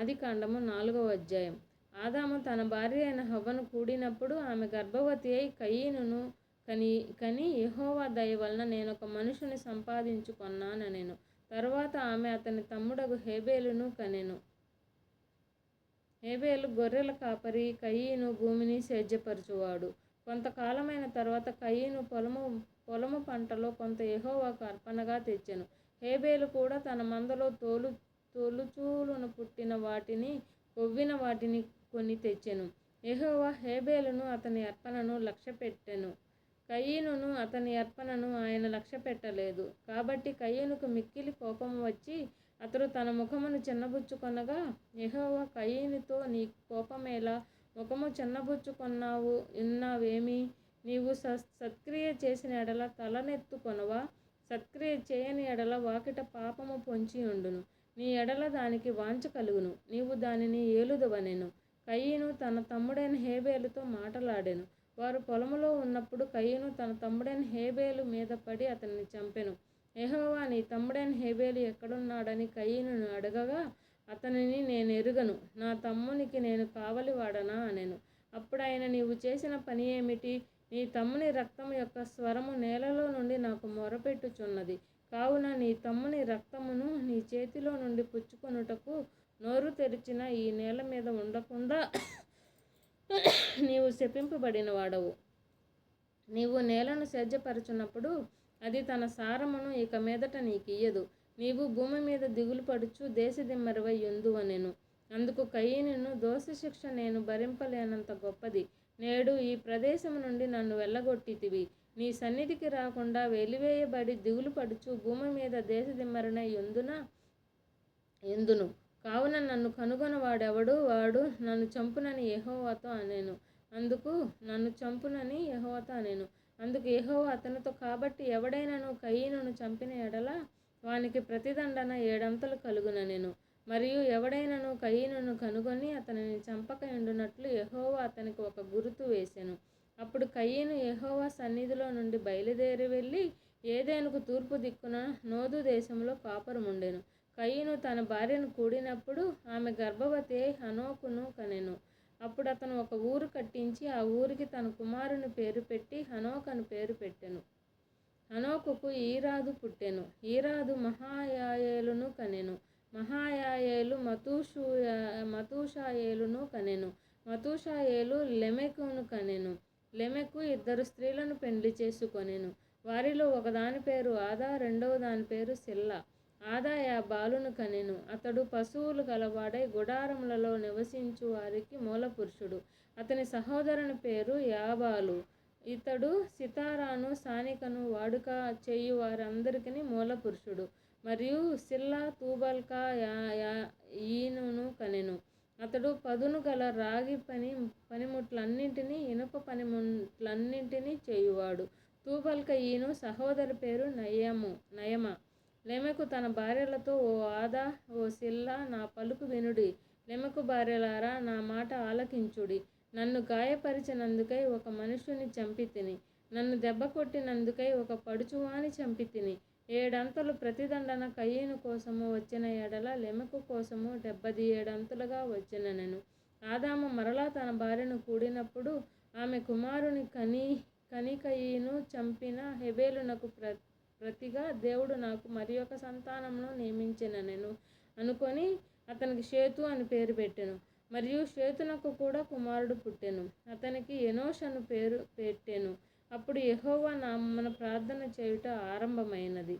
ఆది కాండము నాలుగవ అధ్యాయం. ఆదాము తన భార్య అయిన హవ్వను కూడినప్పుడు ఆమె గర్భవతి అయి కయీనును కని కని యహోవా దయ వలన నేను ఒక మనుషుని సంపాదించుకొన్నానెను తర్వాత ఆమె అతని తమ్ముడగు హేబేలును కనెను. హేబేలు గొర్రెల కాపరి కయీను భూమిని సేద్యపరచువాడు. కొంతకాలమైన తర్వాత కయీను పొలము పొలము పంటలో కొంత యహోవాకు అర్పణగా తెచ్చెను. హేబేలు కూడా తన మందలో తోలు తొలుచూలున పుట్టిన వాటిని కొవ్విన వాటిని కొని తెచ్చెను. ఎహోవా హేబేలును అతని అర్పణను లక్ష్యపెట్టెను. కయీనును అతని అర్పణను ఆయన లక్ష్యపెట్టలేదు. కాబట్టి కయ్యనుకు మిక్కిలి కోపం వచ్చి అతడు తన ముఖమును చిన్నబుచ్చుకొనగా ఎహోవా కయ్యనితో నీ కోపమేలా ముఖము చిన్నబుచ్చుకొన్నావు ఉన్నావేమి నీవు స సత్క్రియ చేసిన ఎడల తలనెత్తుకొనవా? సత్క్రియ చేయని ఎడల వాకిట పాపము పొంచి ఉండును నీ ఎడల దానికి వాంఛ కలుగును. నీవు దానిని ఏలుదవనెను. కయ్యను తన తమ్ముడైన హేబేలుతో మాటలాడెను. వారు పొలములో ఉన్నప్పుడు కయ్యను తన తమ్ముడైన హేబేలు మీద పడి అతన్ని చంపెను. యెహోవా నీ తమ్ముడైన హేబేలు ఎక్కడున్నాడని కయ్యను అడగగా అతనిని నేను ఎరుగను నా తమ్మునికి నేను కావలి వాడనా అనెను. అప్పుడు ఆయన నీవు చేసిన పని ఏమిటి? నీ తమ్ముని రక్తం యొక్క స్వరము నేలలో నుండి నాకు మొరపెట్టుచున్నది. కావున నీ తమ్ముని రక్తమును నీ చేతిలో నుండి పుచ్చుకొనుటకు నోరు తెరిచిన ఈ నేల మీద ఉండకుండా నీవు శపింపబడిన వాడవు. నీవు నేలను సేద్యపరచున్నప్పుడు అది తన సారమును ఇక మీదట నీకియ్యదు. నీవు భూమి మీద దిగులు పడుచు దేశదిమ్మరివై ఎందువనెను అందుకు కయ్యను దోష శిక్ష నేను భరింపలేనంత గొప్పది. నేడు ఈ ప్రదేశం నుండి నన్ను వెళ్ళగొట్టితివి. నీ సన్నిధికి రాకుండా వెలివేయబడి దిగులు పడుచు భూమి మీద దేశదిమ్మరణ ఎందున? ఎందును? కావున నన్ను కనుగొనవాడెవడు వాడు నన్ను చంపునని యెహోవాతో అనేను. అందుకు నన్ను చంపునని యెహోవాతో అనేను. అందుకు యెహోవా అతనితో కాబట్టి ఎవడైనాను కయ్యను చంపిన ఎడల వానికి ప్రతిదండన ఏడంతలు కలుగున నేను మరియు ఎవడైనాను కయ్యను కనుగొని అతనిని చంపక ఎండునట్లు యెహోవా అతనికి ఒక గురుతు వేసెను. అప్పుడు కయ్యను యహోవా సన్నిధిలో నుండి బయలుదేరి వెళ్ళి ఏదేనుకు తూర్పు దిక్కున నోదు దేశంలో కాపురముండెను కయ్యను తన భార్యను కూడినప్పుడు ఆమె గర్భవతి హనోకును కనెను. అప్పుడు అతను ఒక ఊరు కట్టించి ఆ ఊరికి తన కుమారుని పేరు పెట్టి హనోక్ అని పేరు పెట్టెను. హనోకుకు ఈరాదు పుట్టెను. ఈరాదు మహాయాయేలును కనెను. మహాయాయేలు మతూషు మతూషాయేలును కనెను. మతూషాయేలు లెమెకును కనెను. లెమెకు ఇద్దరు స్త్రీలను పెండ్లి చేసుకొనెను. వారిలో ఒకదాని పేరు ఆదా రెండవ దాని పేరు సిల్లా. ఆదా యా బాలును కనెను. అతడు పశువులు గలవాడై గుడారములలో నివసించు వారికి మూలపురుషుడు. అతని సహోదరుని పేరు యాబాలు. ఇతడు సితారాను సానికను వాడుక చేయు వారందరికీ మూలపురుషుడు. మరియు సిల్లా తూబల్కా యా యా ఈనును కనెను. అతడు పదును గల రాగి పని పనిముట్లన్నింటినీ ఇనుప పనిముట్లన్నింటినీ చేయువాడు. తూబల్క ఈను సహోదరి పేరు నయము నయమ. లెమెకు తన భార్యలతో ఓ ఆదా ఓ సిల్ల నా పలుకు వినుడి. లెమెకు భార్యలారా నా మాట ఆలకించుడి. నన్ను గాయపరిచినందుకై ఒక మనుషుని చంపి తిని నన్ను దెబ్బ కొట్టినందుకై ఒక పడుచువాని చంపి తిని ఏడంతలు ప్రతిదండన కయ్యను కోసము వచ్చిన ఎడల లెమెకు కోసము డెబ్బది ఏడంతలుగా వచ్చిన నేను ఆదాము మరలా తన భార్యను కూడినప్పుడు ఆమె కుమారుని కని కనికయ్యను చంపిన హెబేలునకు ప్ర ప్రతిగా దేవుడు నాకు మరి ఒక సంతానమును నియమించిన నేను అనుకొని అతనికి షేతు అని పేరు పెట్టెను. మరియు షేతునకు కూడా కుమారుడు పుట్టెను. అతనికి ఎనోష్ అను పేరు పెట్టెను. అప్పుడు యహోవా నామమున ప్రార్థన చేయుట ఆరంభమైనది.